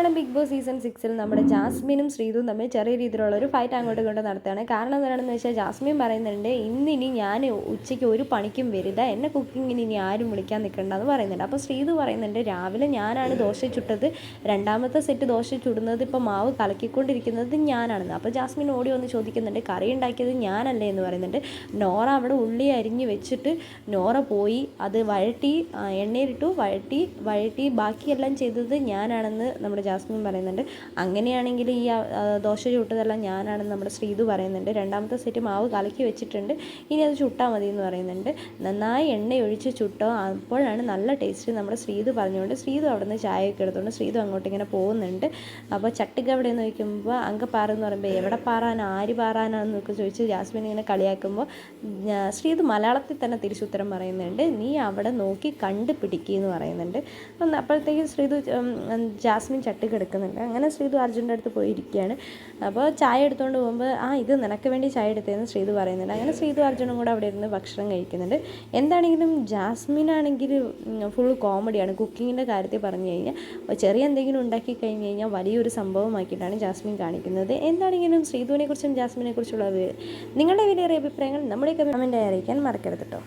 Malayalam big boss season സിക്സിൽ നമ്മുടെ ജാസ്മിനും ശ്രീതും തമ്മിൽ ചെറിയ രീതിയിലുള്ള ഒരു ഫൈറ്റ് അങ്ങോട്ട് കൊണ്ട് നടത്തുകയാണ്. കാരണം എന്താണെന്ന് വെച്ചാൽ ജാസ്മിൻ പറയുന്നുണ്ട് ഇന്നിനി ഞാൻ ഉച്ചയ്ക്ക് ഒരു പണിക്കും വരില്ല. എന്നെ കുക്കിങ്ങിന് ഇനി ആരും വിളിക്കാൻ നിൽക്കണ്ടെന്ന് പറയുന്നുണ്ട്. അപ്പോൾ ശ്രീതു പറയുന്നുണ്ട് രാവിലെ ഞാനാണ് ദോശ ചുട്ടത്. രണ്ടാമത്തെ സെറ്റ് ദോശ ചുടുന്നത് ഇപ്പോൾ മാവ് കലക്കിക്കൊണ്ടിരിക്കുന്നത് ഞാനാണെന്ന്. അപ്പോൾ ജാസ്മിൻ ഓടി വന്ന് ചോദിക്കുന്നുണ്ട് കറി ഉണ്ടാക്കിയത് ഞാനല്ലേ? എന്ന് പറയുന്നുണ്ട്. നോറ അവിടെ ഉള്ളി അരിഞ്ഞ് വെച്ചിട്ട് നോറ പോയി അത് വഴട്ടി എണ്ണയിലിട്ടു വഴട്ടി വഴട്ടി ബാക്കിയെല്ലാം ചെയ്തത് ഞാനാണെന്ന് നമ്മുടെ ജാസ്മിൻ പറയുന്നുണ്ട് അങ്ങനെയാണെങ്കിൽ ഈ ദോശ ചുട്ടതെല്ലാം ഞാനാണെന്ന് നമ്മുടെ ശ്രീതു പറയുന്നുണ്ട്. രണ്ടാമത്തെ സെറ്റ് മാവ് കലക്കി വെച്ചിട്ടുണ്ട്. ഇനി അത് ചുട്ടാൽ മതി എന്ന് പറയുന്നുണ്ട്. നന്നായി എണ്ണ ഒഴിച്ച് ചുട്ടോ അപ്പോഴാണ് നല്ല ടേസ്റ്റ് നമ്മുടെ ശ്രീതു പറഞ്ഞുകൊണ്ട് ശ്രീതു അവിടെ നിന്ന് ചായയൊക്കെ എടുത്തുകൊണ്ട് ശ്രീതു അങ്ങോട്ട് ഇങ്ങനെ പോകുന്നുണ്ട്. അപ്പോൾ ചട്ടിക എവിടെ നോക്കുമ്പോൾ അങ്കപ്പാറ എന്ന് പറയുമ്പോൾ എവിടെ പാറാൻ ആര് പാറാനാണെന്നൊക്കെ ചോദിച്ച് ജാസ്മിൻ ഇങ്ങനെ കളിയാക്കുമ്പോൾ ശ്രീതു മലയാളത്തിൽ തന്നെ തിരിച്ചുത്തരം പറയുന്നുണ്ട്. നീ അവിടെ നോക്കി കണ്ടുപിടിക്കുക എന്ന് പറയുന്നുണ്ട്. അപ്പോഴത്തേക്കും ശ്രീതു ജാസ്മിൻ ഉം, ജാസ്മിൻ കിടക്കുന്നുണ്ട്. അങ്ങനെ ശ്രീതു അർജുന്റെ അടുത്ത് പോയിരിക്കുകയാണ്. അപ്പോൾ ചായ എടുത്തുകൊണ്ട് പോകുമ്പോൾ ആ ഇത് നിനക്ക് വേണ്ടി ചായ എടുത്തതെന്ന് ശ്രീതു പറയുന്നുണ്ട്. അങ്ങനെ ശ്രീതു അർജുനും കൂടെ അവിടെ ഇരുന്ന് ഭക്ഷണം കഴിക്കുന്നുണ്ട്. എന്താണെങ്കിലും ജാസ്മിൻ ആണെങ്കിൽ ഫുൾ കോമഡിയാണ് കുക്കിങ്ങിന്റെ കാര്യത്തിൽ പറഞ്ഞു കഴിഞ്ഞാൽ ചെറിയ എന്തെങ്കിലും ഉണ്ടാക്കി കഴിഞ്ഞ് കഴിഞ്ഞാൽ വലിയൊരു സംഭവമാക്കിയിട്ടാണ് ജാസ്മിൻ കാണിക്കുന്നത്. എന്താണെങ്കിലും ശ്രീതുവിനെ കുറിച്ചും ജാസ്മിനെ കുറിച്ചുള്ള നിങ്ങളുടെ വിലയേറിയ അഭിപ്രായങ്ങൾ നമ്മുടെ കമന്റായി അറിയിക്കാൻ മറക്കരുത് കേട്ടോ